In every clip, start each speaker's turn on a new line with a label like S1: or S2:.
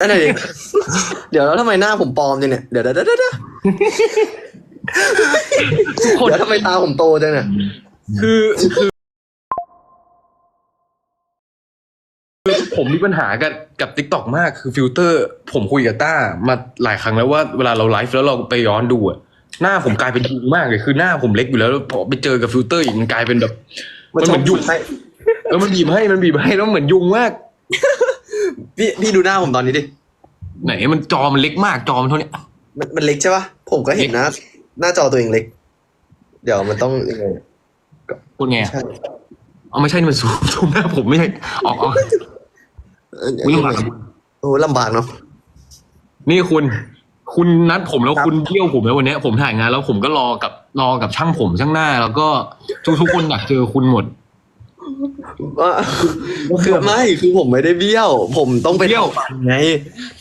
S1: นั่นแหละดิเดี๋ยวแล้วทำไมหน้าผมปลอมจังเนี่ย เดี๋ยวเดี๋ยวเดี๋ยวเดี๋ยว
S2: คน
S1: เดี๋ยวทำไมตาผมโตจังเนี่ย
S2: คือคือคือผมมีปัญหากับกับทิกตอกมากคือฟิลเตอร์ ผมคุยกับต้ามาหลายครั้งแล้วว่าเวลาเราไลฟ์แล้วเราไปย้อนดูอะหน้าผมกลายเป็นยุงมากเลยคือหน้าผมเล็กอยู่แล้วแล้วพอไปเจอกับฟิลเตอร์อีกมันกลายเป็นแบบ มันเหมือนยุง
S1: ให้
S2: แล้วมันบีบให้มันบีบให้แล้วเหมือนยุงมาก
S1: พี่พี่ดูหน้าผมตอนนี้ดิ
S2: ไหนมันจอมันเล็กมากจอมันเท่าเนี้ย
S1: มันมันเล็กใช่ปะผมก็เห็นหน้าหน้าจอตัวเองเล็ก เดี๋ยวมันต้องยังไง
S2: พูดไงอะ
S1: ใช่
S2: เอาไม่ใช่นี่มันซูมซูมหน้าผมไม่ใช่ออกออก
S1: เออ
S2: อุ๊ย
S1: ยังไงโอ้ลำบากเนาะ
S2: นี่คุณ คุณนัดผมแล้ว
S1: ครับ
S2: คุณเบี้ยวผมแล้ววันเนี้ยผมถ่ายงานแล้วผมก็รอกับรอกับช่างผมช่างหน้า แล้วก็ทุกทุกคนอยากเจอคุณหมด
S1: ว่าคือไม่คือผมไม่ได้เบี้ยว ผมต้องไป
S2: เบี้ยว
S1: ทำฟันไง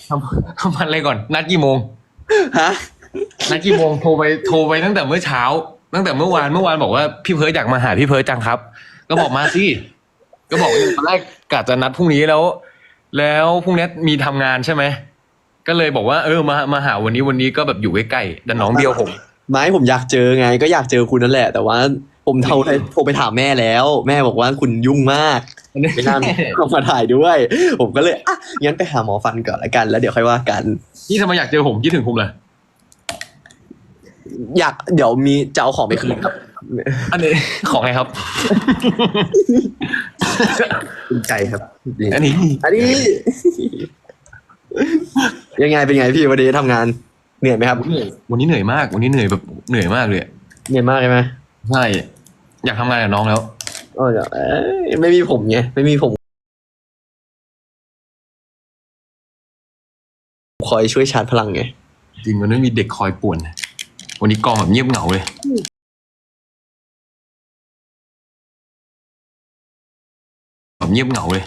S2: ทำทำอะไรก่อน นัดกี่โมง
S1: ฮะ
S2: นัดกี่โมงโทรไปโทรไปตั้งแต่เมื่อเช้า ตั้งแต่เมื่อวานเมื่อวานบอกว่าพี่เพิร์ดอยากมาหาพี่เพิร์ดจังครับ ก็บอกมาสิก็บอกว่าตอนแรกกะจะนัดพรุ่งนี้แล้ว แล้วพรุ่งนี้มีทำงานใช่ไหมก็เลยบอกว่าเออมามาหาวันนี้วันนี้ก็แบบอยู่ใกล้ๆแต่น้องเบี้ยวผม
S1: ไม่ผมอยากเจอไง ก็อยากเจอคุณนั่นแหละ แต่ว่า ผมโทรไปโทรไปถามแม่แล้ว แม่บอกว่าคุณยุ่งมากไม่น่าเข้ามาถ่ายด้วย ผมก็เลยอะงั้นไปหาหมอฟันก่อนละกัน แล้วเดี๋ยวค่อยว่ากัน
S2: นี่ทำไมอยากเจอผมคิดถึงผมเลย
S1: อยากเดี๋ยวมีจะเอาของไปคืนครับ
S2: อันนี้ของไงครับ
S1: ภูมิใจครับ
S2: อันนี้
S1: อันนี้ ยังไงเป็นไงพี่วันนี้ทำงานเหนื่อยไหมครับ
S2: เหนื่อยวันนี้เหนื่อยมาก วันนี้เหนื่อยแบบเหนื่อยมากเลยอะ
S1: เหนื่อยมากใช่ไหม
S2: ใช่ อยากทำงานกับน้องแล้ว
S1: โอ้ยเอ้ยไม่มีผมไงไม่มีผม คอยช่วยชาร์จพลังไง
S2: จริงมันไม่มีเด็กคอยป่วน วันนี้กองแบบเงียบเหงาเลย แบบเงียบเหงาเลย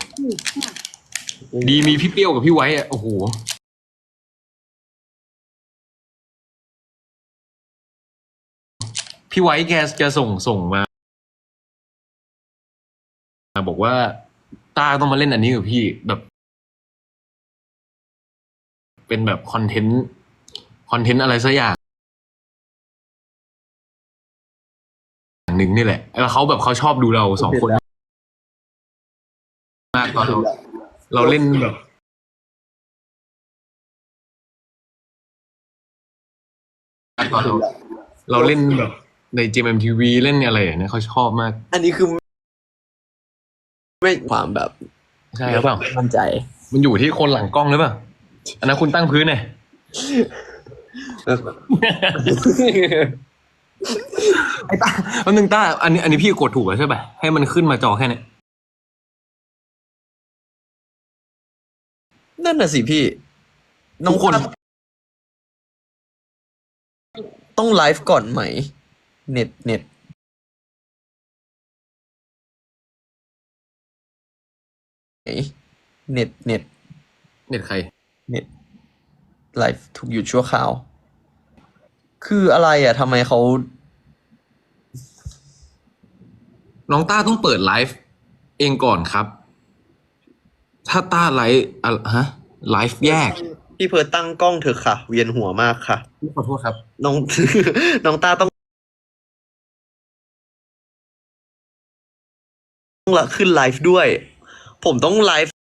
S2: ดีมีพี่เปรี้ยวกับพี่ไว้อะโอ้โห พี่ไว้แกจะส่งส่งมา บอกว่า ต้าต้องมาเล่นอันนี้กับพี่แบบ เป็นแบบคอนเทนต์คอนเทนต์อะไรสักอย่างอย่างหนึ่งนี่แหละ แล้วเขาแบบเขาชอบดูเราสองคน มากตอนเราเราเล่นแบบตอนเราเราเล่นแบบใน GMMTV เล่นอะไรอย่างเนี้ยเขาชอบมาก
S1: อันนี้คือ ไม่ความแบบ
S2: ใช่หรือเปล่า
S1: มั่นใจ
S2: มันอยู่ที่คนหลังกล้องหรือเปล่าอันนั้นคุณตั้งพื้นเนี่ยไอ้ต้าแป๊บนึงต้าอันนี้อันนี้พี่กดถูกแล้วใช่ป่ะให้มันขึ้นมาจอแค่เนี้ย
S1: นั่นน่ะสิพี่
S2: ทุกคน
S1: ต้องไลฟ์ก่อนไหม เน็ตเน็ต เน็ตเน็ต
S2: เน็ตใคร
S1: เน็ตไลฟ์ถูกหยุดชั่วคราว คืออะไรอะทำไมเขา
S2: น้องต้าต้องเปิดไลฟ์เองก่อนครับ ถ้าต้าไลฟ์อะฮะไลฟ์แยก
S1: พี่เพิร์ตตั้งกล้องเถอะค่ะ เวียนหัวมากค่ะ
S2: ขอโทษครับ
S1: น้อง น้องตาต้องต้องละขึ้นไลฟ์ด้วย ผมต้องไลฟ์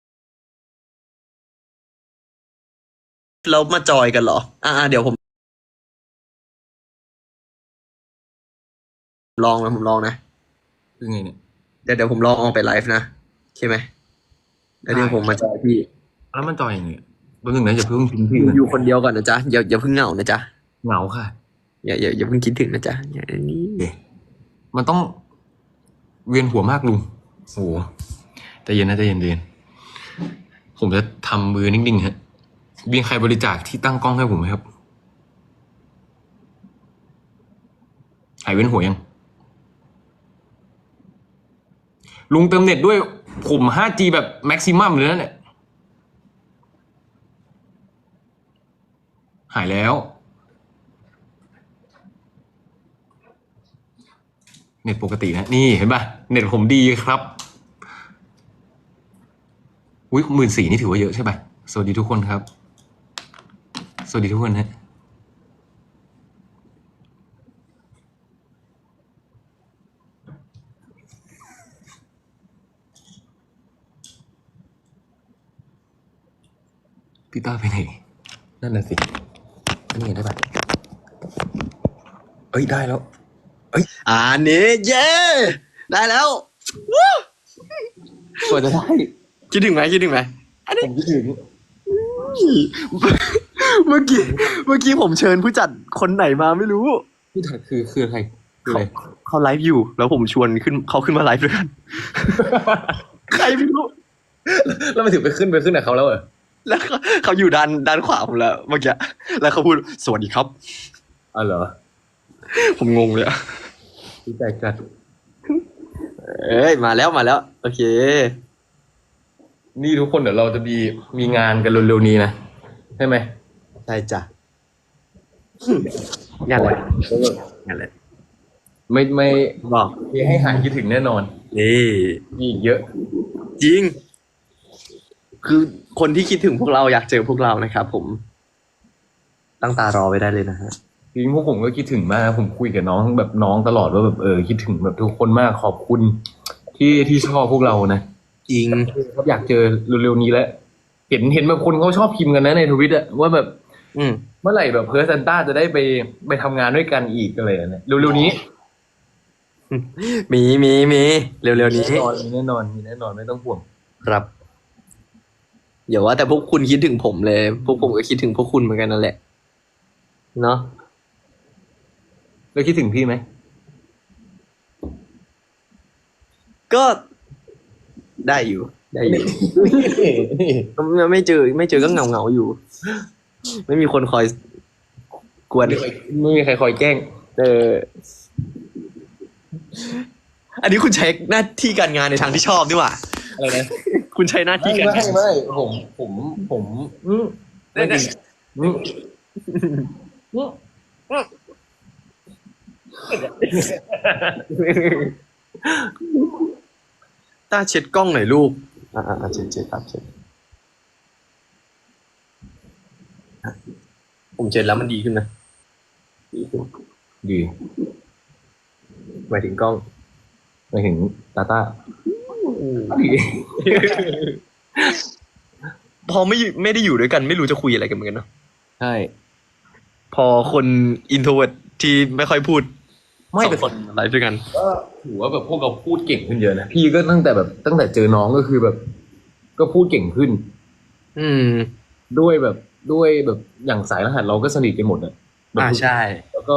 S1: แล้วมาจอยกันเหรอ อ่าเดี๋ยวผมลองนะผมลองนะ
S2: คือไงเนี่ย
S1: เดี๋ยวเดี๋ยวผมลองเอาไปไลฟ์นะใช่ไหมแล้วเดี๋ยวผมมาจอยพี่
S2: แล้วมันจอยยังไงแป๊บนึงนะอย่าเพิ่งทิ้งพี่
S1: อยู่
S2: นะ
S1: อยู่คนเดียวก่อนนะจ๊ะอย่าอย่าเพิ่งเหงานะจ๊ะ
S2: เหงาค่ะ
S1: อย่าอย่าอย่าเพิ่งคิดถึงนะจ๊ะอย่าอันนี้
S2: มันต้องเวียนหัวมากลุงโอ้โห ใจเย็นนะใจเย็นใจเย็นผมจะทำมือนิ่งๆฮะมีใครบริจาคที่ตั้งกล้องให้ผมไหมครับ หายเวียนหัวยัง ลุงเติมเน็ตด้วยผม 5G แบบแม็กซิมัมเลยนะเนี่ย หายแล้ว เน็ตปกตินะ นี่เห็นป่ะ เน็ตผมดีครับ อุ้ยหมื่นสี่นี่ถือว่าเยอะใช่ป่ะสวัสดีทุกคนครับ สวัสดีทุกคนฮะพี่ต้าไปไหน นั่นน่ะสิ นี่เห็นได้ปะเอ้ย ได้แล้ว
S1: อันนี้เย้ ได้แล้ว
S2: กว่าจะได้
S1: คิดถึงไหมคิดถึงไหม
S2: ผมคิดถึง
S1: เมื่อกี้เมื่อกี้ผมเชิญผู้จัดคนไหนมาไม่รู้
S2: พี่ถัดคือคือใครคือ
S1: เขา
S2: อะไร
S1: เขาไลฟ์อยู่ แล้วผมชวนขึ้นเขาขึ้นมาไลฟ์ด้วยกัน ใครไม่รู้
S2: แล้วมันถึงไปขึ้นไปขึ้นกับเขาแล้วเหรอ
S1: แล้วเขาเขาอยู่ด้านด้านขวาผมแล้วเมื่อกี้แล้วเขาพูดสวัสดีครับ
S2: อ๋อเหรอ
S1: ผมงงเลยอะ
S2: พี่แปลกจัด
S1: เอ้ยมาแล้วมาแล้ว โอเค
S2: นี่ทุกคนเดี๋ยวเราจะมีมีงานกันเร็วๆนี้นะใช่ไหม
S1: ใช่จ้ะงานอะไรงานอะไร
S2: ไม่ไม่
S1: บอก
S2: มีให้หายคิดถึงแน่นอน
S1: นี่
S2: มีอีกเยอะ
S1: จริง คือคนที่คิดถึงพวกเราอยากเจอพวกเรานะครับ ผม ตั้งตารอไว้ได้เลยนะฮะ
S2: จริงพวกผมก็คิดถึงมากนะผมคุยกับน้องแบบน้องตลอดว่าแบบเออคิดถึงแบบทุกคนมากขอบคุณที่ที่ชอบพวกเรานะ
S1: จริง
S2: เขาอยากเจอเร็วๆนี้แล้วเห็นเห็นแบบคนเขาชอบพิมพ์กันนะในทวิตอะว่าแบบ
S1: อืม
S2: เมื่อไหร่แบบเพิร์ซันต้าจะได้ไปไปทำงานด้วยกันอีกอะไรอย่างเงี้ยเร็วๆนี้
S1: มีมีมีเร็วๆนี้
S2: แน่นอนมีแน่นอนมีแน่นอนไม่ต้องห่วง
S1: ครับอย่าว่าแต่พวกคุณคิดถึงผมเลย พวกผมก็คิดถึงพวกคุณเหมือนกันนั่นแหละ เนาะ
S2: แล้วคิดถึงพี่ไหม
S1: ก็ ได้อยู่ ได้อยู่ก็ไม่เจอไม่เจอก็เหงาเหงาๆอยู่ ไม่มีคนคอยกวน
S2: ไม่มีใครคอยแกล้ง
S1: เออ อันนี้คุณใช้หน้าที่การงานในทางที่ชอบดีกว่า
S2: อะไรนะ
S1: คุณใช้หน้าที่
S2: ไม่
S1: การ
S2: ไม่
S1: งาน
S2: ไม่ผมผมผมอืมไม่จริงอืมอืม
S1: ต้าเช็ดกล้องหน่อยลูก อ่าอ่าเช็ดเช็ดครับเช็ดอะผมเช็ดแล้วมันดีขึ้นนะ ดีขึ้น
S2: ดี
S1: หมายถึงกล้อง
S2: ไปถึงตาต้าดี
S1: พอไม่อยู่ไม่ได้อยู่ด้วยกันไม่รู้จะคุยอะไรกันเหมือนกันเนาะ
S2: ใช่
S1: พอคนอินโทรเวิร์ดที่ไม่ค่อยพูด
S2: ไม่
S1: สอ
S2: แต่
S1: งคนไลฟ์ด้วยกัน
S2: ก็ถือว่าแบบพวกเราพูดเก่งขึ้นเยอะนะพี่ก็ตั้งแต่แบบตั้งแต่เจอน้องก็คือแบบ ก็พูดเก่งขึ้น
S1: อืม
S2: ด้วยแบบด้วยแบบอย่างสายรหัสเราก็สนิทกันหมดอะแบบ
S1: อ่าใช่
S2: แล้วก็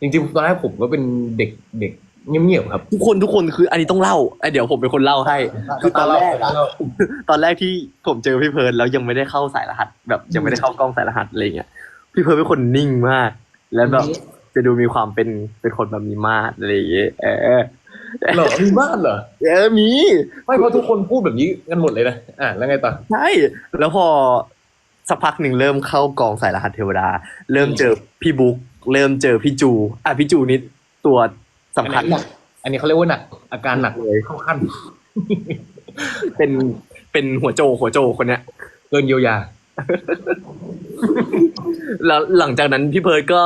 S2: จริงๆตอนแรกผมก็เป็นเด็กเด็กเงียบๆครับ
S1: ทุกคนทุกคนคืออันนี้ต้องเล่าไอยเดี๋ยวผมเป็นคนเล่าให้ คือตอนแรกอะตอนแรกที่ผมเจอพี่เพิร์นแล้วยังไม่ได้เข้าสายรหัส แบบยังไม่ได้เข้ากล้องสายรหัสอะไรเงี้ยพี่เพิร์นเป็นคนนิ่งมาก แล้วแบบ จะดูมีความเป็นเป็นคนแบบมีมาดอะไรอย่างเงี้ยเออ
S2: เหรอมีบ้านเหรอ
S1: เออมี
S2: ไม่เพราะทุกคนพูดแบบนี้กันหมดเลยนะอะแล้วไงต่อ
S1: ใช่แล้วพอสักพักหนึ่งเริ่มเข้ากองสายรหัสเทวดา เริ่มเจอพี่บุ๊กเริ่มเจอพี่จู อะพี่จูนี่ตัวสำคัญ
S2: อันนี้หนักอันนี้เขาเรียกว่าหนัก อาการหนักเลยเข้าขั้น
S1: เป็นเป็นหัวโจกหัวโจกคนเนี้ย
S2: เกินเยียวยา
S1: แล้วหลังจากนั้นพี่เพิร์ดก็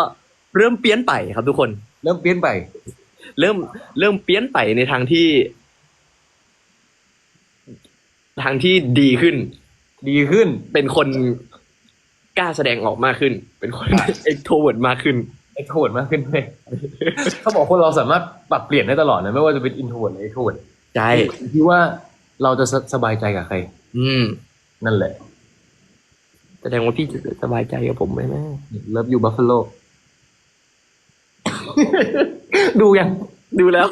S1: เริ่มเปลี่ยนไปครับทุกคน
S2: เริ่มเปลี่ยนไป
S1: เริ่มเริ่มเปลี่ยนไปในทางที่ ทางที่ดีขึ้น
S2: ดีขึ้น
S1: เป็นคนกล้าแสดงออกมากขึ้น เป็นคนเอ็กโทรเวิร์ดมากขึ้น
S2: เอ็กโทดมากขึ้นเลยเขาบอกคนเราสามารถปรับเปลี่ยนได้ตลอดนะไม่ว่าจะเป็นอินโทรหรือเอ็กโทด
S1: ใช่
S2: ที่ว่าเราจะสสบายใจกับใคร
S1: อืม
S2: นั่นแหละ
S1: แสดงว่าพี่จะสบายใจกับผมไหมแม่
S2: เลิฟยูบัฟเฟโล ดูยัง
S1: ดูแล้ว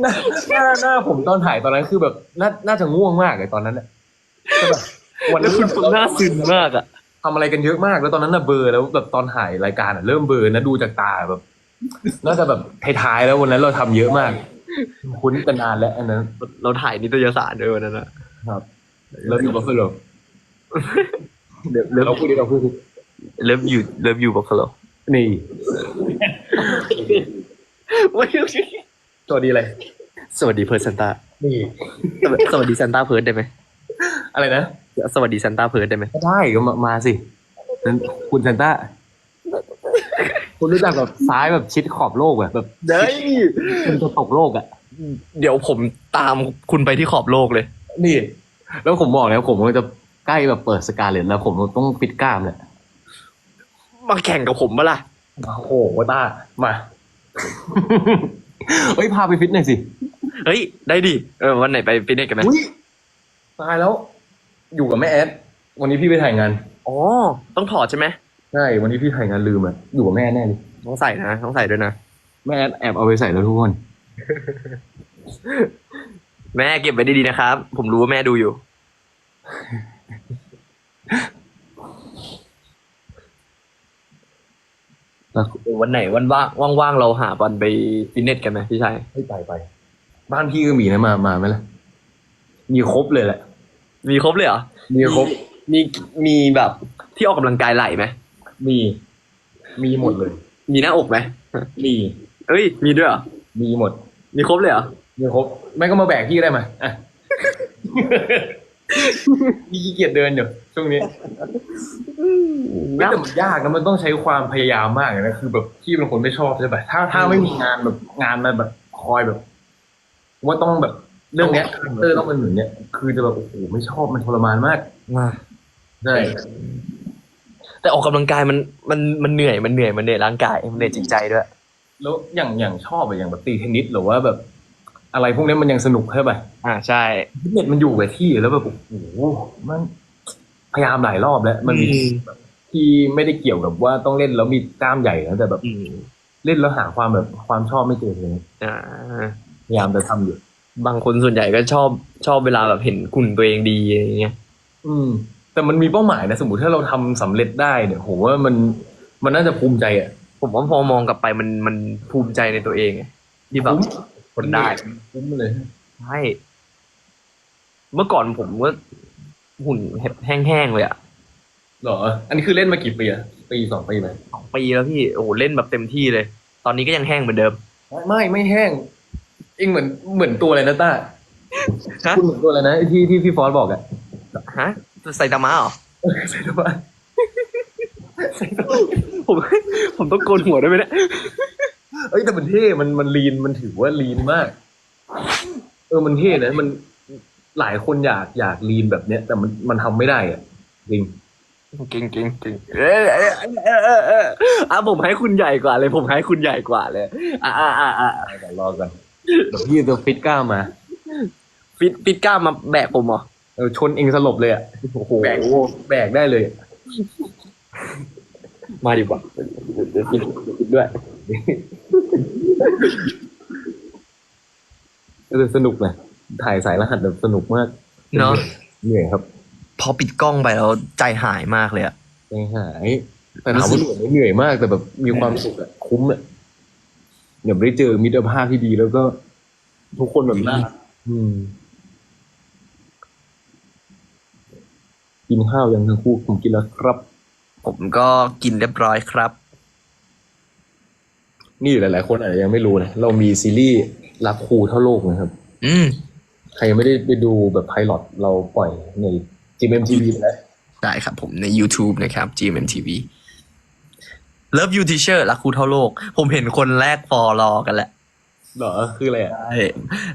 S2: หน้าหน้าหน้าผมตอนถ่ายตอนนั้นคือแบบน่าน่าจะง่วงมากเลยตอนนั้นน่ะใช่แบบวัน
S1: แล้ว
S2: นั้น
S1: คุณหน้าซึนมากอะ
S2: ทำอะไรกันเยอะมาก แล้วตอนนั้นน่ะเบลอร์แล้วแบบตอนถ่ายรายการอะเริ่มเบลอร์นะดูจากตาแบบน่าจะแบบท้ายๆแล้ววันนั้นเราทำเยอะมาก คุ้นกันนานแล้วอันนั้น
S1: เราถ่ายนิตยสารด้วยวันนั้นนะ
S2: เลิฟยูบัฟเฟโล
S1: เลิฟเลิฟ
S2: เราพูดดิเราพูดดิ
S1: เลิฟยูเลิฟยูบัฟฟาโล
S2: นี่
S1: ไม่
S2: ตัวดีอะไร
S1: สวัสดีเพิร์ดซันต้า
S2: นี่
S1: สวัสดีซันต้าเพิร์ดได้ไหม
S2: อะไรนะ
S1: สวัสดีซันต้าเพิร์ดได้ไหม
S2: ก็ได้ก็มามาสิคุณซันต้าคุณรู้จักแบบซ้ายแบบชิดขอบโลกอะแบบ
S1: เด้ย
S2: คุณจะตกโลกอะ
S1: เดี๋ยวผมตามคุณไปที่ขอบโลกเลย
S2: นี่ แล้วผมบอกแล้วผมมันจะใกล้แบบเปิดสกาเลตแล้วผมต้องปิดกล้ามเลย
S1: มาแข่งกับผมปะล่ะ
S2: โอ้โหต้ามาเฮ้ยพาไปฟิตหน่อยสิ
S1: เฮ้ย ได้ดิ เออ วันไหนไปฟิตเนสกันไหม
S2: อุ้ยตายแล้ว อยู่กับแม่แอด วันนี้พี่ไปถ่ายงาน
S1: อ๋อ ต้องถอดใช่ไหม
S2: ใช่ วันนี้พี่ถ่ายงานลืมอะ อยู่กับแม่แน่เลย
S1: ต้องใส่นะ ต้องใส่ด้วยนะ
S2: แม่แอดแอบเอาไปใส่แล้วทุกคน
S1: แม่เก็บไว้ดีๆนะครับ ผมรู้ว่าแม่ดูอยู่
S2: แล้ ว
S1: วันไหนวันว่างว่างๆเราหาวันไปฟิตเนสกันไหมพี่ชาย
S2: ให้ไปไป บ้านพี่ก็มีนะมามาไหมล่ะ มีครบเลยแหละ
S1: มีครบเลยเหรอ
S2: มีครบ
S1: มีมีแบบที่ออกกำลังกายไหล่ไหม
S2: มี มีหมดเลย
S1: มีหน้าอกไหม
S2: มี
S1: เอ้ย มีด้วยเหรอ
S2: มีหมด
S1: มีครบเลยเหรอ
S2: มีครบแม่ก็มาแบกพี่ได้ไหมอะ พี่ขี้เกียจเดินอยู่ช่วงนี้แต่มันยากนะมันต้องใช้ความพยายามมากเลยนะคือแบบพี่เป็นคนไม่ชอบใช่ปะถ้าถ้าไม่มีงานแบบงานมาแบบคอยแบบ ว่าต้องแบบเรื่องเนี้ยเตอร์ต้องเป็นเหมือนเนี้ยคือจะแบบโอ้โหไม่ชอบมันทรมานมากใช่
S1: แต่ออกกำลังกายมันมันมันเหนื่อยมันเหนื่อยมันเหนื่อยร่างกายมันเหนื่อยจิตใจด้วย
S2: แล้วอย่างอย่างชอบอะอย่างแบบตีเทนนิสหรือว่าแบบ อะไรพวกนี้มันยังสนุกใช่ปะ
S1: อ่าใช่
S2: ฟิตเนสมันอยู่กับที่แล้วแบบโอ้โหมันพยายามหลายรอบแล้ว มันมีที่ไม่ได้เกี่ยวกับว่าต้องเล่นแล้วมีกล้ามใหญ่นะแต่แบบ
S1: อืม
S2: เล่นแล้วหาความแบบความชอบไม่เจอเลย
S1: อ่า
S2: พยายามจะทำอยู่
S1: บางคนส่วนใหญ่ก็ชอบชอบเวลาแบบเห็นคุณตัวเองดีอะไรอย่างเงี้ย
S2: อืม แต่มันมีเป้าหมายนะสมมติถ้าเราทำสำเร็จได้เนี่ยผมว่ามันมันน่าจะภูมิใจอะ
S1: ผมว่าพอมองกลับไปมันมันภูมิใจในตัวเองไงที่แบบ คนได้
S2: คุ้มเลย
S1: ใช่เมื่อก่อนผมก็หุ่นแห้งๆเลยอะ
S2: เหรอ อันนี้คือเล่นมากี่ปีอะปีสองปีไหม
S1: สองปีแล้วพี่โอ้โหเล่นแบบเต็มที่เลย ตอนนี้ก็ยังแห้งเหมือนเดิม
S2: ไม่ไม่แห้งเองเหมือนเหมือนตัวอะไรนะต้า
S1: ฮะ
S2: คุณเหมือนตัวอะไรนะที่ที่พี่ฟอสบอกอะ
S1: ฮะใส่ตามะเหรอ
S2: ใช่ไหม
S1: ผมผมต้องโกนหัวด้วยไหมเนี่ย
S2: เอ้ยแต่มันเท่มันมันลีนมันถือว่าลีนมาก เออมันเท่นะมันหลายคนอยากอยากลีนแบบเนี้ย แต่มันมันทำไม่ได้อะจริง
S1: เก่งเก่งเก่งเออเออเออเออเอออะผมให้คุณใหญ่กว่าเลย ผมให้คุณใหญ่กว่าเลยอะอะอะอะ
S2: เดี๋ยวรอกันเดี๋ยวพี่จะฟิตกล้ามมา
S1: ฟิตฟิตกล้ามมาแบกผมเหรอ
S2: เออชนเองสลบเลยอะ
S1: โอ้โห
S2: แบกแบกได้เลย
S1: มาดีกว่าเดี๋ยวฟิตฟิตด้วย
S2: เออสนุกนะถ่ายสายรหัสแบบสนุกมาก
S1: เนาะ
S2: เหนื่อยครับ
S1: พอปิดกล้องไปแล้วใจหายมากเลยอะ
S2: ใจหายแต่ถามว่าเหนื่อยไหมเหนื่อยมากแต่แบบมีความสุขอะคุ้มอะเดี๋ยวได้เจอมิตรภาพที่ดีแล้วก็ ทุกคนแบบน่ารักอืมกินข้าวยังทั้งคู่ผมกินแล้วครับ
S1: ผมก็กินเรียบร้อยครับ
S2: นี่หลาย ๆ คนอาจจะยังไม่รู้นะ เรามีซีรีส์รักครูเท่าโลกนะครับ
S1: อืม
S2: ใครยังไม่ได้ไปดูแบบไพลอตเราปล่อยใน GMMTV ไปแล้ว
S1: ได้ครับผมใน YouTube นะครับ GMMTV Love You Teacher รักครูเท่าโลก ผมเห็นคนแรกฟอรอกันแหละ
S2: เหรอคืออะไรอะ
S1: ใช่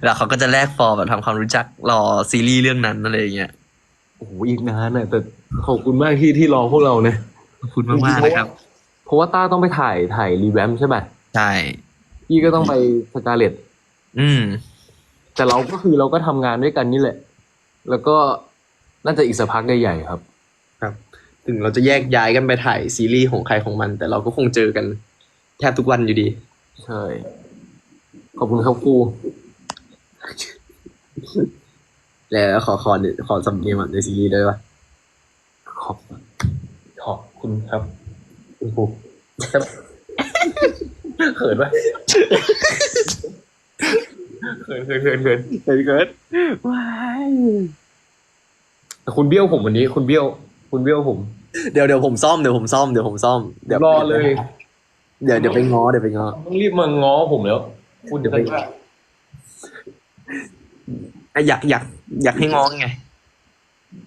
S1: แล้วเขาก็จะแลกฟอร์แบบทำความรู้จักรอซีรีส์เรื่องนั้นอะไรอย่างเงี้ย
S2: โอ้โหอีกนานน่ะแต่ขอบคุณมากที่ที่รอพวกเรานะ
S1: ขอบคุณมากๆนะครับ
S2: เพราะว่าต้าต้องไปถ่ายถ่ายรีแวมใช่ไหม
S1: ใช่
S2: พี่ก็ต้องไปสกาเลต
S1: อืม
S2: แต่เราก็คือเราก็ทำงานด้วยกันนี่แหละ แล้วก็น่าจะอีกสักพักใหญ่ๆครับ
S1: ถึงเราจะแยกย้ายกันไปถ่ายซีรีส์ของใครของมัน แต่เราก็คงเจอกันแทบทุกวันอยู่ดี
S2: ใช่ ขอบคุณครับครู
S1: แล้วขอขอขอสำเนียงแบบในซีรีส์ด้วยปะ
S2: ขอบขอบคุณครับคุณครูครับ เขินปะเขินเขินเขินเขิน
S1: เกิดเกิดว้าย
S2: แต่คุณเบี้ยวผมวันนี้ คุณเบี้ยว คุณเบี้ยวผม
S1: เดี๋ยวเดี๋ยวผมซ่อมเดี๋ยวผมซ่อมเดี๋ยวผมซ่อมเดี๋ยว
S2: รอเลย
S1: เดี๋ยวเดี๋ยวไปง้อเดี๋ยวไปง้อ
S2: ต้องรีบมาง้อผมแล้ว คุณ
S1: เดี๋ยวไปอะอยากอยากอยากให้ง้อไง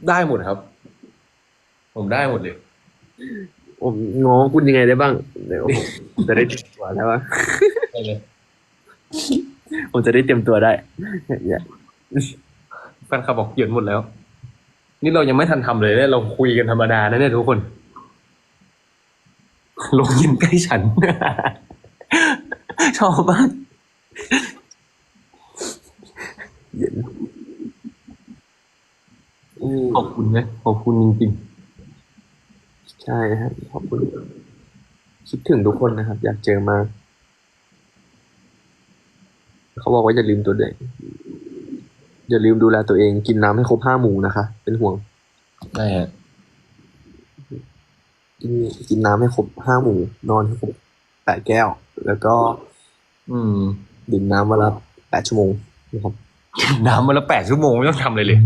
S2: ได้หมดครับ ผมได้หมดเลย
S1: ผมง้อคุณยังไงได้บ้างเดี๋ยวผมจะได้เตรียมตัวแล้วว่า
S2: ได้เลย
S1: ผมจะได้เตรียมตัวได้เนี่ย
S2: แฟนคลับบอกเหยียดหมดแล้ว นี่เรายังไม่ทันทำเลยเนี่ยเราคุยกันธรรมดานะเนี่ยทุกคน ลงยินใกล้ฉัน ชอบมาก
S1: เย็น
S2: ขอบคุณนะขอบคุณจริง
S1: ใช่ครับขอบคุณคิดถึงทุกคนนะครับ อยากเจอมากเขาบอกว่าอย่าลืมตัวเด็กอย่าลืมดูแลตัวเองกินน้ำให้ครบห้าหมู่นะคะ เป็นห่วง
S2: ๆได้ฮะ
S1: กินกินน้ำให้ครบห้าหมู่นอนให้ครบแปดแก้ว แล้วก็
S2: อืม
S1: ดื่มน้ำวันละแปดชั่วโมงนะครับ
S2: น้ำมาละแปดชั่วโมงไม่ต้องทำอะไรเลย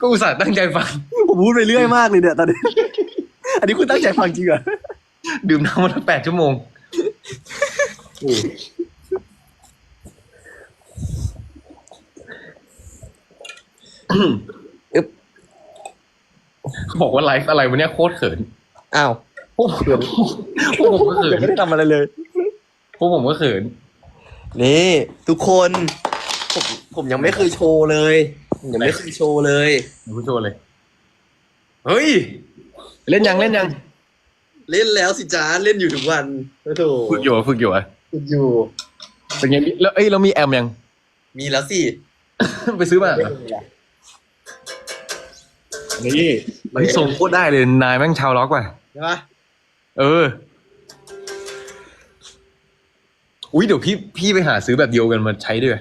S2: ก็อุตส่าห์ตั้งใจฟัง
S1: ผมพูดไปเรื่อยมากเลยเนี่ยตอนนี้ อันนี้คุณตั้งใจฟังจริงเหรอ
S2: ดื่มน้ำมาละแปดชั่วโมง เขาบอกว่าไลฟ์อะไรวันนี้โคตรเขิน
S1: อ้าว
S2: พวกผมพวกผมก็เขิน
S1: ยังไม่ได้ทำอะไรเลย
S2: พวกผมก็เขิน
S1: นี่ ทุกคน ผมผมยังไม่เคยโชว์เลย ผมยังไม่เคยโชว์เลย
S2: เดี๋ยวคุณโชว์เลย เฮ้ย เล่นยังเล่นยัง
S1: เล่นแล้วสิจ้าเล่นอยู่ทุกวันโอ้โห
S2: ฝึกอยู่อะฝึกอยู่อะ
S1: ฝึกอยู่
S2: เป็นไงแล้วเอ้ยเรามีแอมยัง
S1: มีแล้วสิ
S2: ไปซื้อมาเหรอนี่มันส่งโคตรได้เลยนายแม่งชาวล็อกว่ะ
S1: ใช่ปะ
S2: เออ อุ้ยเดี๋ยวพี่พี่ไปหาซื้อแบบเดียวกันมาใช้ด้วย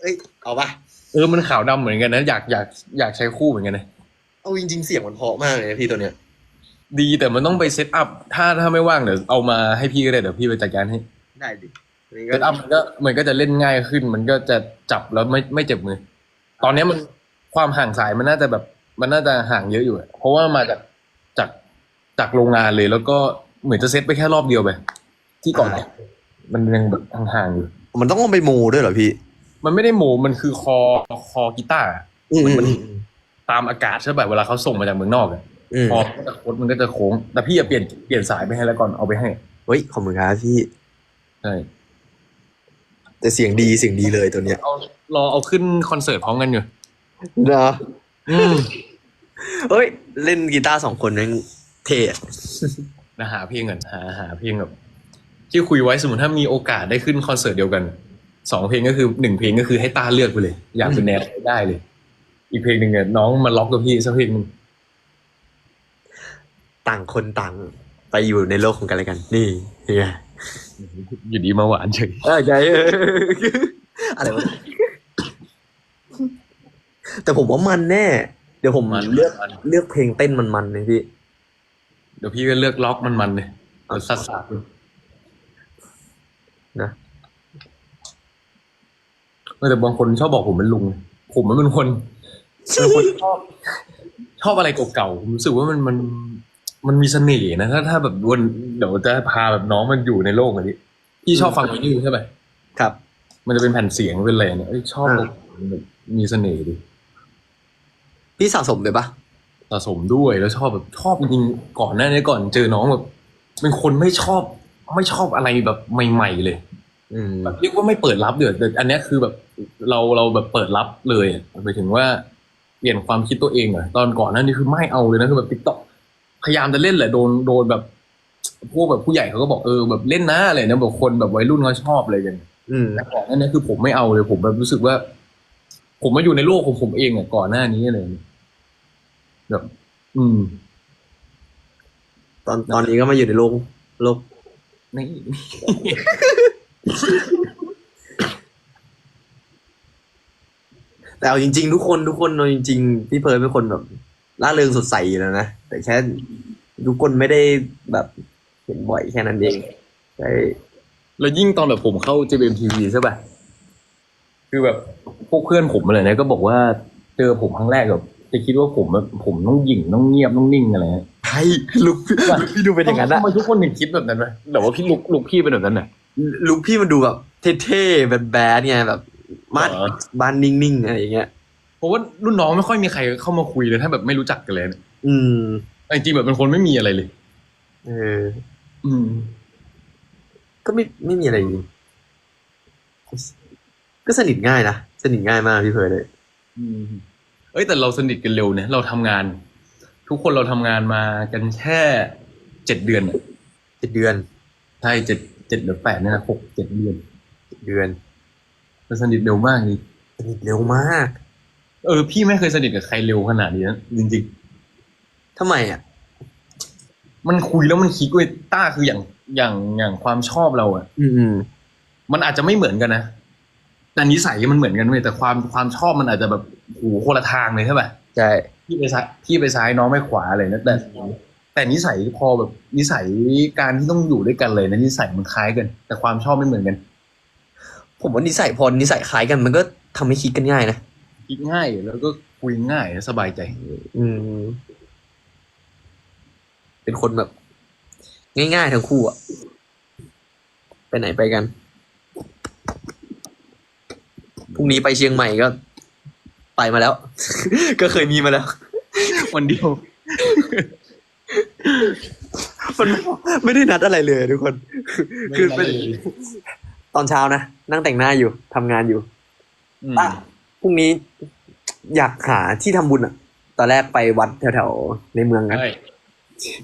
S1: เอ้ยเอาปะ
S2: เออมันขาวดำเหมือนกันนะอยากอยากอยากใช้คู่เหมือนกันนะ
S1: เอาจริงๆเสียงมันเพราะมากเลยนะพี่ตัวเนี้ย
S2: ดีแต่มันต้องไปเซตอัพถ้าถ้าไม่ว่างเดี๋ยวเอามาให้พี่ก็ได้เดี๋ยวพี่ไปจัดการให้
S1: ได้ดิอันนี้
S2: เซตอัพมันก็มันก็จะเล่นง่ายขึ้น มันก็จะจับแล้วไม่ไม่เจ็บมือ ตอนเนี้ยมันความห่างสายมันน่าจะแบบ มันน่าจะห่างเยอะอยู่อะเพราะว่ามาจากจากจากโรงงานเลย แล้วก็เหมือนจะเซตไปแค่รอบเดียวไปที่ก่อนเนี่ยมันยังแบบห่างๆอยู่
S1: มันต้องลงไปโมด้วยเหรอพี่
S2: มันไม่ได้โมมันคือคอคอกีตาร์อะ
S1: อืม
S2: มัน
S1: อืม
S2: ตามอากาศใช่ป่ะเวลาเขาส่งมาจากเมืองนอกอะ
S1: อืม
S2: คอมันก็จะโคดมันก็จะโค้ง แต่พี่อย่าเปลี่ยนเปลี่ยนสายไปให้แล้วก่อนเอาไปให้
S1: เฮ้ยขอบคุณครับพี่
S2: ใช่
S1: แต่เสียงดีเสียงดีเลยตัวเนี้ย
S2: เอารอเอาขึ้นคอนเสิร์ตพร้อมกันอยู่
S1: เนาะ
S2: อืม
S1: เฮ้ย เล่นกีตาร์สองคนนั่งเท่อะ
S2: นะหาเพลงก่อนหาหาเพลงแบบที่คุยไว้สมมติถ้ามีโอกาสได้ขึ้นคอนเสิร์ตเดียวกัน สองเพลงก็คือหนึ่งเพลงก็คือให้ตาเลือกไปเลย อยากเป็นแนวไหนได้เลย อีกเพลงหนึ่งเนี่ยน้องมาล็อกกับพี่สักเพลงหนึง
S1: ต่างคนต่างไปอยู่ในโลกของกันและกัน นี่นี่ไง
S2: อยู่ดีมาหวานเฉย
S1: เออใจเอออะไรวะแต่ผมว่ามันแน่ เดี๋ยวผมเลือกเลือกเพลงเต้นมันๆเลยพี่
S2: เดี๋ยวพี่ก็เลือกล็อกมันมันๆเลยเอาสัสๆเลย
S1: นะ
S2: เออ แต่บางคนชอบบอกผมเป็นลุง ผมมันเป็นคนเป็นคนชอบชอบอะไรเก่าๆผมรู้สึกว่ามันมันมันมีเสน่ห์นะถ้าถ้าแบบวนเดี๋ยวจะพาแบบน้องมันอยู่ในโลกอันนี้พี่ชอบฟังวินยูใช่ไหม
S1: ครับ
S2: มันจะเป็นแผ่นเสียงเป็นอะไรเนี่ยเอ้ยชอบ
S1: อ่า
S2: แบบมีเสน่ห์ดิ
S1: พี่สะสมเลยปะ
S2: สะสมด้วยแล้วชอบแบบชอบจริงๆก่อนหน้านี้ก่อนเจอน้องแบบเป็นคนไม่ชอบ ไม่ชอบอะไรแบบใหม่ ๆ เลย
S1: อืม
S2: แบบเรียกว่าไม่เปิดรับเดือดแต่อันเนี้ยคือแบบเราเราแบบเปิดรับเลยอะหมายถึงว่าเปลี่ยนความคิดตัวเองอะตอนก่อนหนั้นนี่คือไม่เอาเลยนะคือแบบติ๊กต็อกพยายามจะเล่นแหละโดนโดนแบบพวกแบบผู้ใหญ่เขาก็บอกเออแบบเล่นนะอะไรนะแบบคนแบบวัยรุ่นเขาชอบอะไรกัน
S1: อืม
S2: แต่ก่อนหน้านี้คือผมไม่เอาเลยผมแบบรู้สึกว่า ผมมาอยู่ในโลกของผมเองอะก่อนหน้านี้เลยแบบ อืม
S1: ตอนตอนนี้ก็มาอยู่ในโลกโลก
S2: นี่
S1: แต่เอาจริง ๆ ทุกคนทุกคนเอาจริง ๆ พี่เพิร์ลเป็นคนแบบร่าเริงสดใสอยู่แล้วนะ แต่แค่ทุกคนไม่ได้แบบเห็นบ่อยแค่นั้นเองใช่
S2: แล้วยิ่งตอนแบบผมเข้า JMTV ใช่ป่ะ คือแบบพวกเพื่อนผมอะไรเนี่ยก็บอกว่าเจอผมครั้งแรกแบบจะคิดว่าผมแบบผมต้องหยิ่งต้องเงียบต้องนิ่งอะไรเงี้ย
S1: ใช่ลุกลุกพี่ดูเป็นอย่างนั้นอะ
S2: ทำไมทุกคนถึงคิดแบบนั้นไหมแต่ว่าพี่ลุกลุกพี่เป็นแบบนั้นน่ะ
S1: ลุกพี่มันดูแบบเท่ๆแบบแบดๆไงแบบบ้าน
S2: เหรอ
S1: บ้านนิ่งๆอะไรอย่างเงี้ย
S2: ผราะว่ารุ่นน้องไม่ค่อยมีใครเข้ามาคุยเลยถ้าแบบไม่รู้จักกันเลยเนี่ย
S1: อืม
S2: แต่จริงๆแบบเป็นคนไม่มีอะไรเลย
S1: เออ
S2: อืม
S1: ก็ไม่ไม่มีอะไรจริงก็สนิทง่ายนะสนิทง่ายมากพี่เพิร์ดเลย
S2: อืมเอ้ยแต่เราสนิทกันเร็วเนี่ยเราทำงาน ทุกคนเราทำงานมากันแค่เจ็ดเดือนอะ
S1: เจ็ดเดือน
S2: ใช่เจ็ด เจ็ดหรือแปดเนี่ยนะหกเจ็ดเดือน
S1: เจ็ดเดือน
S2: เราสนิทเร็วมากเลย
S1: สนิทเร็วมาก
S2: เออ พี่ไม่เคยสนิทกับใครเร็วขนาดนี้นะจริง
S1: ทำไมอะ
S2: ๆมันคุยแล้วมันคลิกเว้ยต้าคืออย่างอย่างอย่างความชอบเราอะ
S1: อืมอืม
S2: มันอาจจะไม่เหมือนกันนะแต่นิสัยมันเหมือนกันเว้ยแต่ความความชอบมันอาจจะแบบโอ้โหคนละทางเลยใช่ป่ะ
S1: ใช่
S2: พี่ไปซ้ายพี่ไปซ้ายน้องไปขวาอะไรนะแต่ แต่นิสัยพอแบบนิสัยการที่ต้องอยู่ด้วยกันเลยนะนิสัยมันคล้ายกัน แต่ความชอบไม่เหมือนกัน
S1: ผมว่านิสัยพอนิสัยคล้ายกัน มันก็ทำให้คิดกันง่ายนะ
S2: คิดง่ายแล้วก็คุยง่ายและสบายใจ
S1: อืม เป็นคนแบบ ง่ายๆทั้งคู่อะไปไหนไปกันพรุ่งนี้ไปเชียงใหม่ก็ ไปมาแล้ว ก็เคยมีมาแล้ว
S2: วันเดียว
S1: มันไม่ได้นัดอะไรเลยทุกคน คือเป็นตอนเช้านะ นั่งแต่งหน้าอยู่ทำงานอยู่
S2: อืม
S1: อะพรุ่งนี้อยากหาที่ทำบุญอะ ตอนแรกไปวัดแถวๆในเมืองกัน
S2: ใช่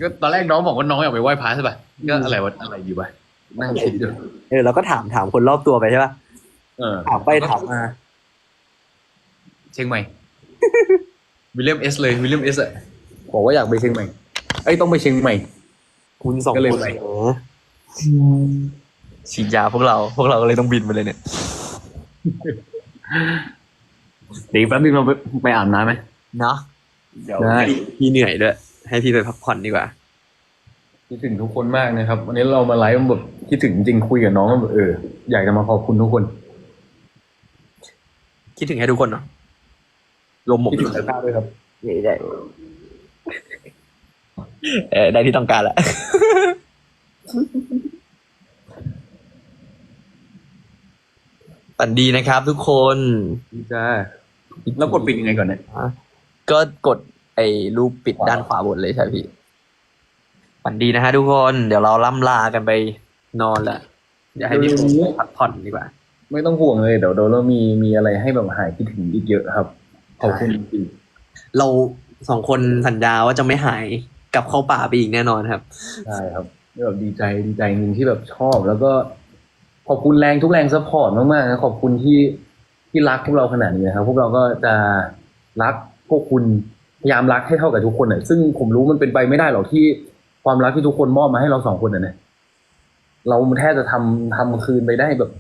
S2: ก็ตอนแรกน้องบอกว่าน้องอยากไปไหว้พระใช่ป่ะก็อะไรวะอะไรดีวะนั่งคิดอยู่
S1: เออเราก็ถามถามคนรอบตัวไปใช่ป่ะ
S2: เออ
S1: ถามไปถามมา
S2: เชียงใหม่ วิลเลียมเอสเลยวิลเลียมเอสอะบอกว่าอยากไปเชียงใหม่ เอ้ยต้องไปเชียงใหม่
S1: คุณสอง
S2: ก็เลย
S1: คน
S2: ไป
S1: เออฉีดยาพวกเรา พวกเราก็เลยต้องบินไปเลยเนี่ย
S2: เดี๋ยวแป๊บนึงเราไปไปอาบน้ำไหม
S1: เนาะเดี๋ยว
S2: ได้
S1: พี่พี่เหนื่อยด้วย ให้พี่ไปพักผ่อนดีกว่า
S2: คิดถึงทุกคนมากนะครับ วันนี้เรามาไลฟ์แบบคิดถึงจริงคุยกับน้องแบบเอออยากจะมาขอบคุณทุกคน
S1: คิดถึงให้ทุกคนเนาะลมหมก
S2: คิดถึงแต่ต้าด้วยครับ
S1: ได้ได้ เออได้ที่ต้องการแล้วฝันดีนะครับทุกคน
S2: จ้าแล้วกดปิดยังไงก่อนเนี่ย
S1: ก็กดไอ้รูปปิดด้านขวาบนเลยใช่พี่ฝันดีนะฮะทุกคน เดี๋ยวเราล่ำลากันไปนอนละเดี๋ยวให้พี่ผมพักผ่อนดีกว่า
S2: ไม่ต้องห่วงเลยเดี๋ยวเดี๋ยวเรามีมีอะไรให้แบบหายคิดถึงอีกเยอะครับขอบคุณจริง
S1: เราสองคนสัญญาว่าจะไม่หาย กลับเข้าป่าไปอีกแน่นอนครับ
S2: ๆใช่ครับแบบดีใจดีใจจริงที่แบบชอบ แล้วก็ขอบคุณแรงทุกแรงซัพพอร์ตมากๆนะขอบคุณที่ที่รักพวกเราขนาดนี้นะครับ พวกเราก็จะรักพวกคุณพยายามรักให้เท่ากับทุกคนน่ะซึ่งผมรู้มันเป็นไปไม่ได้หรอกที่ความรักที่ทุกคนมอบมาให้เราสองคนน่ะนะเราแทบจะทำทำคืนไปได้แบบ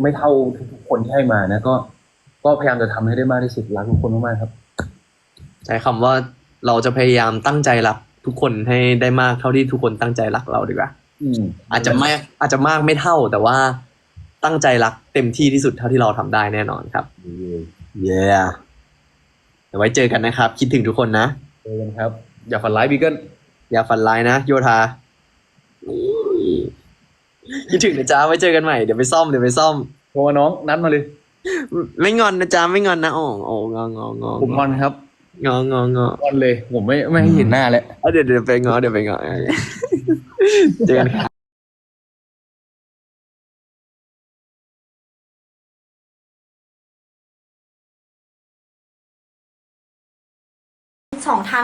S2: ไม่เท่าทุกๆคนที่ให้มานะก็ ก็พยายามจะทำให้ได้มากที่สุดรักทุกคนมากๆครับ
S1: ใช้คำว่า เราจะพยายามตั้งใจรักทุกคนให้ได้มากเท่าที่ทุกคนตั้งใจรักเราดีกว่า
S2: อืม
S1: อาจจะไม่อาจจะมากไม่เท่าแต่ว่าตั้งใจรักเต็มที่ที่สุดเท่าที่เราทำได้แน่นอนครับเย้เดี๋ยวไว้เจอกันนะครับ คิดถึงทุกคนนะ
S2: เจอกันครับ อย่าฝันร้ายบีเกิล
S1: อย่าฝันร้ายนะ โยธาคิดถึงนะจ๊ะไว้เจอกันใหม่เดี๋ยวไปซ่อมเดี๋ยวไปซ่อม
S2: โทรมาน้องนัดมาเลย
S1: ไม่งอนนะจ๊ะไม่งอนนะอ๋อโอ้งององอ
S2: ผมงอนครับ
S1: งององอ
S2: งอนเลยผมไม่ไม่ให้เห็นหน้าแล้ว
S1: เอาเดี๋ยวเดี๋ยวไปงอเดี๋ยวไปงอเจอกันครับ
S3: สองทาง